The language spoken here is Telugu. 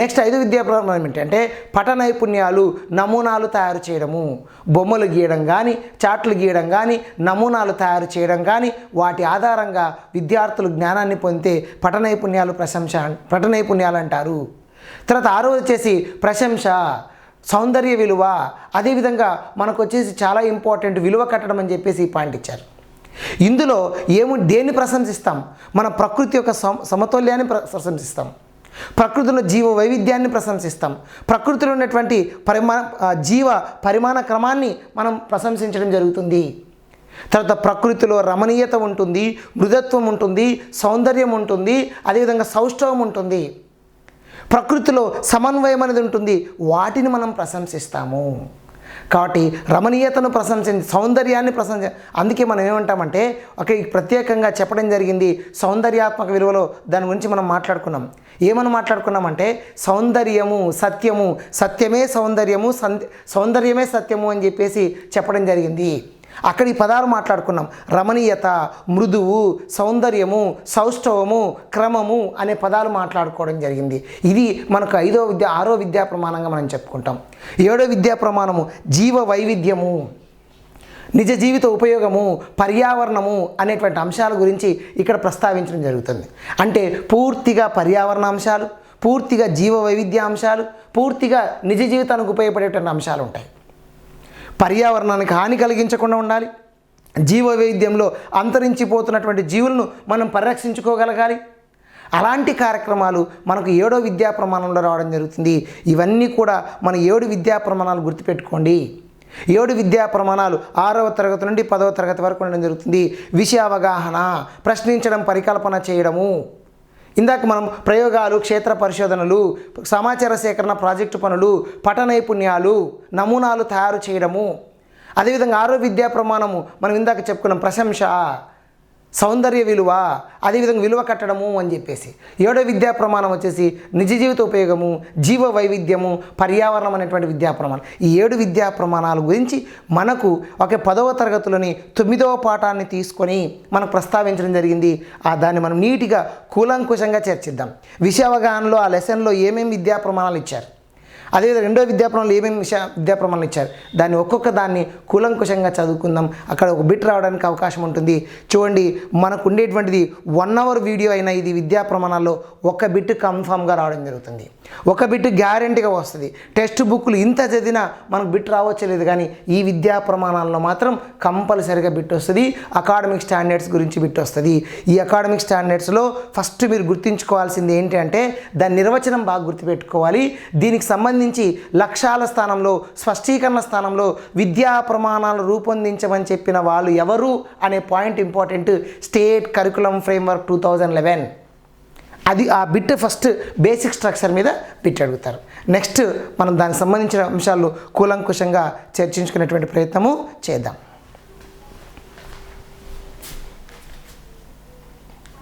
నెక్స్ట్ ఐదు విద్యా ప్రమాణం ఏంటంటే పట నైపుణ్యాలు నమూనాలు తయారు చేయడము బొమ్మలు గీయడం కానీ చాట్లు గీయడం కానీ నమూనాలు తయారు చేయడం కానీ వాటి ఆధారంగా విద్యార్థులు జ్ఞానాన్ని పొందితే పట నైపుణ్యాలు ప్రశంస పట నైపుణ్యాలు అంటారు. తర్వాత ఆరో వచ్చేసి ప్రశంస సౌందర్య విలువ. అదేవిధంగా మనకు వచ్చేసి చాలా ఇంపార్టెంట్ విలువ కట్టడం అని చెప్పేసి ఈ పాయింట్ ఇచ్చారు. ఇందులో ఏము దేన్ని ప్రశంసిస్తాం? మన ప్రకృతి యొక్క సమ సమతౌల్యాన్ని ప్ర- ప్రశంసిస్తాం. ప్రకృతిలో జీవ వైవిధ్యాన్ని ప్రశంసిస్తాం. ప్రకృతిలో ఉన్నటువంటి పరిమా జీవ పరిమాణ క్రమాన్ని మనం ప్రశంసించడం జరుగుతుంది. తర్వాత ప్రకృతిలో రమణీయత ఉంటుంది మృదత్వం ఉంటుంది సౌందర్యం ఉంటుంది అదేవిధంగా సౌష్ఠవం ఉంటుంది. ప్రకృతిలో సమన్వయం అనేది ఉంటుంది వాటిని మనం ప్రశంసిస్తాము. కాబట్టి రమణీయతను ప్రశంసించి సౌందర్యాన్ని ప్రశంస అందుకే మనం ఏమంటామంటే ఒక ప్రత్యేకంగా చెప్పడం జరిగింది సౌందర్యాత్మక విలువలో దాని గురించి మనం మాట్లాడుకున్నాం. ఏమని మాట్లాడుకున్నామంటే సౌందర్యము సత్యము సత్యమే సౌందర్యము సౌందర్యమే సత్యము అని చెప్పేసి చెప్పడం జరిగింది. అక్కడ ఈ పదాలు మాట్లాడుకున్నాం. రమణీయత మృదువు సౌందర్యము సౌష్ఠవము క్రమము అనే పదాలు మాట్లాడుకోవడం జరిగింది. ఇది మనకు ఐదో విద్య ఆరో విద్యా ప్రమాణంగా మనం చెప్పుకుంటాం. ఏడో విద్యా ప్రమాణము జీవ వైవిధ్యము నిజ జీవిత ఉపయోగము పర్యావరణము అనేటువంటి అంశాల గురించి ఇక్కడ ప్రస్తావించడం జరుగుతుంది. అంటే పూర్తిగా పర్యావరణ అంశాలు పూర్తిగా జీవ వైవిధ్య అంశాలు పూర్తిగా నిజ జీవితానికి ఉపయోగపడేటువంటి అంశాలు ఉంటాయి. పర్యావరణానికి హాని కలిగించకుండా ఉండాలి. జీవ వైవిధ్యంలో అంతరించిపోతున్నటువంటి జీవులను మనం పరిరక్షించుకోగలగాలి. అలాంటి కార్యక్రమాలు మనకు ఏడో విద్యా ప్రమాణంలో రావడం జరుగుతుంది. ఇవన్నీ కూడా మన ఏడు విద్యా ప్రమాణాలు గుర్తుపెట్టుకోండి. ఏడు విద్యా ప్రమాణాలు ఆరవ తరగతి నుండి పదవ తరగతి వరకు ఉండడం జరుగుతుంది. విషయ అవగాహన ప్రశ్నించడం పరికల్పన చేయడము. ఇందాక మనం ప్రయోగాలు క్షేత్ర పరిశోధనలు సమాచార సేకరణ ప్రాజెక్టు పనులు పట నైపుణ్యాలు నమూనాలు తయారు చేయడము. అదేవిధంగా ఆరో విద్యా ప్రమాణము మనం ఇందాక చెప్పుకున్నాం ప్రశంస సౌందర్య విలువ అదేవిధంగా విలువ కట్టడము అని చెప్పేసి. ఏడో విద్యా ప్రమాణం వచ్చేసి నిజ జీవిత ఉపయోగము జీవ వైవిధ్యము పర్యావరణం అనేటువంటి విద్యా ప్రమాణం. ఈ ఏడు విద్యా ప్రమాణాల గురించి మనకు ఒక పదవ తరగతిలోని తొమ్మిదవ పాఠాన్ని తీసుకొని మనకు ప్రస్తావించడం జరిగింది. ఆ దాన్ని మనం నీటిగా కూలంకుషంగా చర్చిద్దాం. విషయ అవగాహనలో ఆ లెసన్లో ఏమేమి విద్యా ప్రమాణాలు ఇచ్చారు? అదేవిధంగా రెండో విద్యాప్రమానాలు ఏమేమి విషయ విద్యా ప్రమాణాలు ఇచ్చారు? దాన్ని ఒక్కొక్క దాన్ని కూలంకుషంగా చదువుకుందాం. అక్కడ ఒక బిట్ రావడానికి అవకాశం ఉంటుంది. చూడండి మనకు ఉండేటువంటిది వన్ అవర్ వీడియో అయినా ఇది విద్యా ప్రమాణాల్లో ఒక బిట్ కన్ఫామ్గా రావడం జరుగుతుంది. ఒక బిట్ గ్యారంటీగా వస్తుంది. టెక్స్ట్ బుక్లు ఇంత చదివినా మనకు బిట్ రావచ్చలేదు కానీ ఈ విద్యా ప్రమాణాల్లో మాత్రం కంపల్సరిగా బిట్ వస్తుంది. అకాడమిక్ స్టాండర్డ్స్ గురించి బిట్ వస్తుంది. ఈ అకాడమిక్ స్టాండర్డ్స్లో ఫస్ట్ మీరు గుర్తుంచుకోవాల్సింది ఏంటి అంటే దాని నిర్వచనం బాగా గుర్తుపెట్టుకోవాలి. దీనికి సంబంధించి లక్ష్యాల స్థానంలో స్పష్టీకరణ స్థానంలో విద్యా ప్రమాణాలు రూపొందించమని చెప్పిన వాళ్ళు ఎవరు అనే point important state curriculum framework two thousand eleven. అది ఆ బిట్ ఫస్ట్ బేసిక్ స్ట్రక్చర్ మీద బిట్ అడుగుతారు. నెక్స్ట్ మనం దానికి సంబంధించిన అంశాలు కూలంకుషంగా చర్చించుకునేటువంటి ప్రయత్నము చేద్దాం.